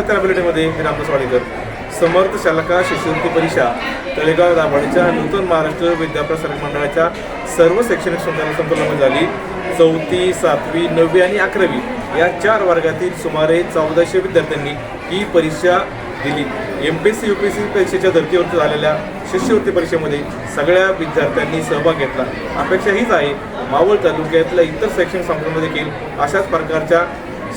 मध्ये मी रामदास वाडेकर समर्थ शालका शिष्यवृत्ती परीक्षा तळेगाव दाभाडीच्या नूतन महाराष्ट्र विद्याप्रसारक मंडळाच्या सर्व शैक्षणिक संस्थांना संपन्न झाली. चौथी सातवी नववी आणि अकरावी या चार वर्गातील सुमारे चौदाशे विद्यार्थ्यांनी ही परीक्षा दिली. M P S C U P S C परीक्षेच्या धर्तीवर झालेल्या शिष्यवृत्ती परीक्षेमध्ये सगळ्या विद्यार्थ्यांनी सहभाग घेतला. अपेक्षा हीच आहे मावळ तालुक्यातल्या इतर शैक्षणिक संस्थांमध्ये देखील अशाच प्रकारच्या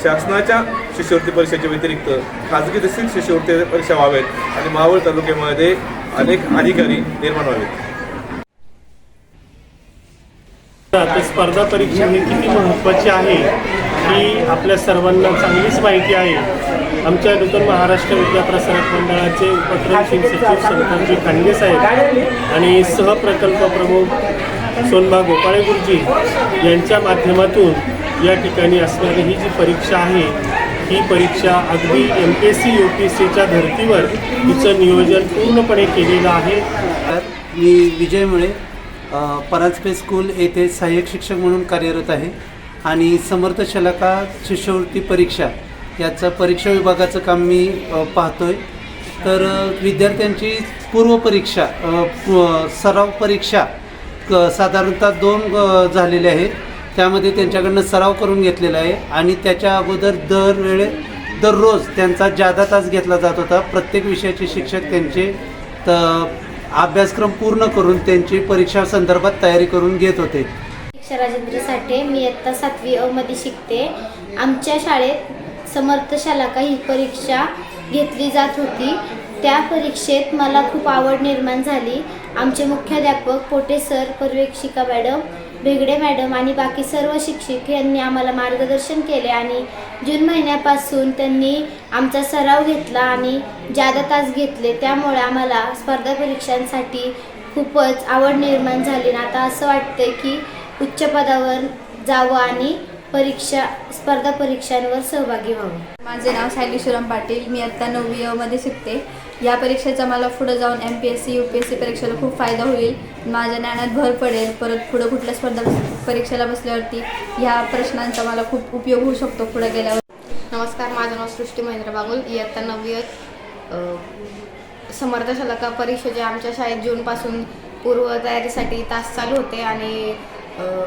शासनाच्या शिष्यवृत्ती परीक्षेच्या व्यतिरिक्त खाजगी देखील शिष्यवृत्ती परीक्षा व्हावेत आणि मावळ तालुक्यामध्ये अनेक अधिकारी निर्माण व्हावेत. आता स्पर्धा परीक्षा ही किती महत्त्वाची आहे ही आपल्या सर्वांना चांगलीच माहिती आहे. आमच्या नूतन महाराष्ट्र विद्याप्रसारक मंडळाचे उपक्रम सचिव संताजी खांडे साहेब आणि सहप्रकल्प प्रमुख सोनबा गोपाळे गुरुजी यांच्या माध्यमातून या ठिकाणी असणारी ही जी परीक्षा आहे ही परीक्षा अगदी M P S C U P S सीच्या धर्तीवर तिचं नियोजन पूर्णपणे केलेलं आहे. तर मी विजय मुळे परांजपे स्कूल येथे सहाय्यक शिक्षक म्हणून कार्यरत आहे आणि समर्थ शलाका शिष्यवृत्ती परीक्षा याचं परीक्षा विभागाचं काम मी पाहतो पाहतोय. तर विद्यार्थ्यांची पूर्वपरीक्षा सराव परीक्षा क- साधारणतः दोन झालेले आहेत. त्यामध्ये त्यांच्याकडनं सराव करून घेतलेला आहे आणि त्याच्या अगोदर दरवेळे दररोज त्यांचा जादा तास घेतला जात होता. प्रत्येक विषयाचे शिक्षक त्यांचे त अभ्यासक्रम पूर्ण करून त्यांची परीक्षा संदर्भात तयारी करून घेत होते. राजेंद्र साठे मी इयत्ता सातवी अमध्ये शिकते. आमच्या शाळेत समर्थ शालाका ही परीक्षा घेतली जात होती. त्या परीक्षेत मला खूप आवड निर्माण झाली. आमचे मुख्याध्यापक पोटे सर पर्यवेक्षिका मॅडम भेगडे मॅडम आणि बाकी सर्व शिक्षक यांनी आम्हाला मार्गदर्शन केले आणि जून महिन्यापासून त्यांनी आमचा सराव घेतला आणि जादा तास घेतले. त्यामुळे आम्हाला स्पर्धा परीक्षांसाठी खूपच आवड निर्माण झाली आणि आता असं वाटतं की उच्च पदावर जावं आणि परीक्षा स्पर्धा परीक्षांवर सहभागी व्हावं. माझे नाव सायलीश्वरम पाटील. मी आत्ता नववी मध्ये शिकते. या परीक्षेचा मला पुढे जाऊन M P S C U P S C परीक्षेला खूप फायदा होईल. माझ्या ज्ञानात भर पडेल. परत पुढं कुठल्या स्पर्धा परीक्षेला बसल्यावरती ह्या प्रश्नांचा मला खूप उपयोग होऊ शकतो पुढे गेल्यावर. नमस्कार माझं नाव सृष्टी महेंद्र बागुल. इयत्ता नववी अ, समर्थ शलाका आमच्या शाळेत जूनपासून पूर्व तयारीसाठी तास चालू होते आणि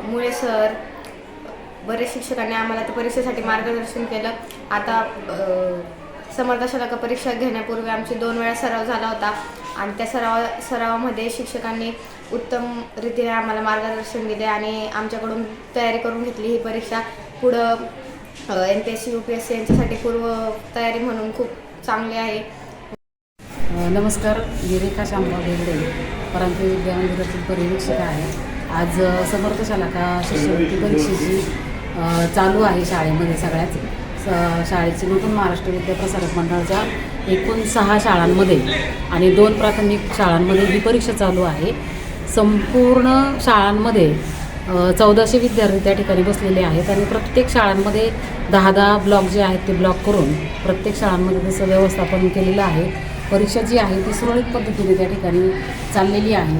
मुळे सर बरेच शिक्षकांनी आम्हाला त्या परीक्षेसाठी मार्गदर्शन केलं. आता समर्थ शलाका परीक्षा घेण्यापूर्वी आमची दोन वेळा सराव झाला होता. आणि त्या सराव सरावामध्ये शिक्षकांनी उत्तम रीतीने आम्हाला मार्गदर्शन दिले आणि आमच्याकडून तयारी करून घेतली ही परीक्षा. पुढं M P S C U P S C यांच्यासाठी पूर्व तयारी म्हणून खूप चांगली आहे. नमस्कार मी रेखा शामराव भेगडे परंतु विद्यामंदिरातील पर्यवेक्षिका आहे. आज समर्थ शालाका शिष्यवृत्ती परीक्षेची चालू आहे शाळेमध्ये सगळ्याच. स शाळेची नूतन महाराष्ट्र विद्याप्रसारक मंडळाच्या एकूण सहा शाळांमध्ये आणि दोन प्राथमिक शाळांमध्ये ही परीक्षा चालू आहे. संपूर्ण शाळांमध्ये चौदाशे विद्यार्थी त्या ठिकाणी बसलेले आहेत आणि प्रत्येक शाळांमध्ये दहा दहा ब्लॉक जे आहेत ते ब्लॉक करून प्रत्येक शाळांमध्ये तसं व्यवस्थापन केलेलं आहे. परीक्षा जी आहे ती सुरळीत पद्धतीने त्या ठिकाणी चाललेली आहे.